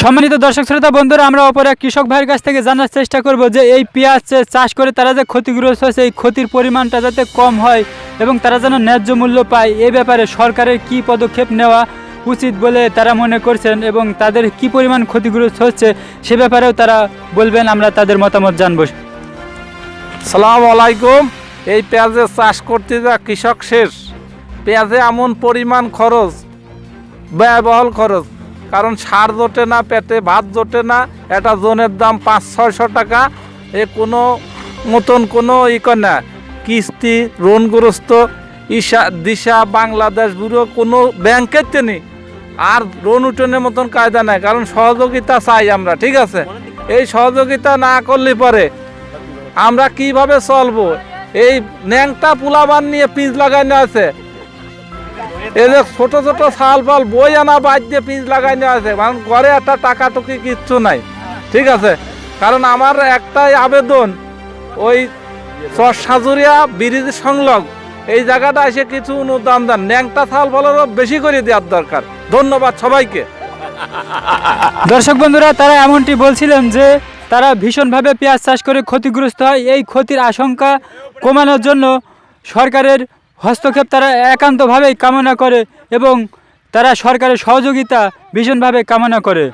সম্মানিত দর্শক শ্রোতা, বন্ধুরা, আমরা অপর কৃষক ভাইয়ের কাছ থেকে জানার চেষ্টা করব যে এই পেঁয়াজ চাষ করে তারা যে ক্ষতিগ্রস্ত হয়েছে, এই ক্ষতির পরিমাণটা যাতে কম হয় এবং তারা যেন ন্যায্য মূল্য পায়, এ ব্যাপারে সরকারের কি পদক্ষেপ নেওয়া উচিত বলে তারা মনে করছেন এবং তাদের কি পরিমাণ ক্ষতিগ্রস্ত হচ্ছে সে ব্যাপারেও তারা বলবেন, আমরা তাদের মতামত জানব। সালাম আলাইকুম। এই পেঁয়াজের চাষ করতে যা কৃষক শেষ। পেঁয়াজে এমন পরিমাণ খরচ, ব্যয়বহুল খরচ কারণ সার জোটে না, পেটে ভাত জোটে না, এটা জোনের দাম পাঁচ, ছয়শো টাকা। এ কোনো মতন কোনো ই না। কিস্তি, ঋণগ্রস্ত ইসা দিশা, বাংলাদেশ ব্যুরো কোনো ব্যাংকের তেনি। আর ঋণ উঠোনের মতন কায়দা নাই, কারণ সহযোগিতা চাই আমরা, ঠিক আছে? এই সহযোগিতা না করলে পরে আমরা কীভাবে চলবো? এই ন্যাংটা পুলাবান নিয়ে পিঁচ লাগানো আছে। যে ছোট ছোট শাল ফাল বই আনা বাদ দিয়ে পিঁচ নেওয়া আছে কারণ ঘরে একটা টাকা টুকি কিচ্ছু নাই। ঠিক আছে? কারণ আমার একটাই আবেদন, ওই সাজুরিয়া ব্রিজ সংলগ। এই জায়গাটা এসে কিছু অনুদান দেন। ন্যাংটা শাল ফালেরও বেশি করে দেওয়ার দরকার। ধন্যবাদ সবাইকে। দর্শক বন্ধুরা, তারা এমনটি বলছিলেন যে, তারা ভীষণভাবে পেঁয়াজ চাষ করে ক্ষতিগ্রস্ত হয়। এই ক্ষতির আশঙ্কা কমানোর জন্য সরকারের হস্তক্ষেপ তারা একান্তভাবেই কামনা করে এবং তারা সরকারের সহযোগিতা ভীষণভাবে কামনা করে।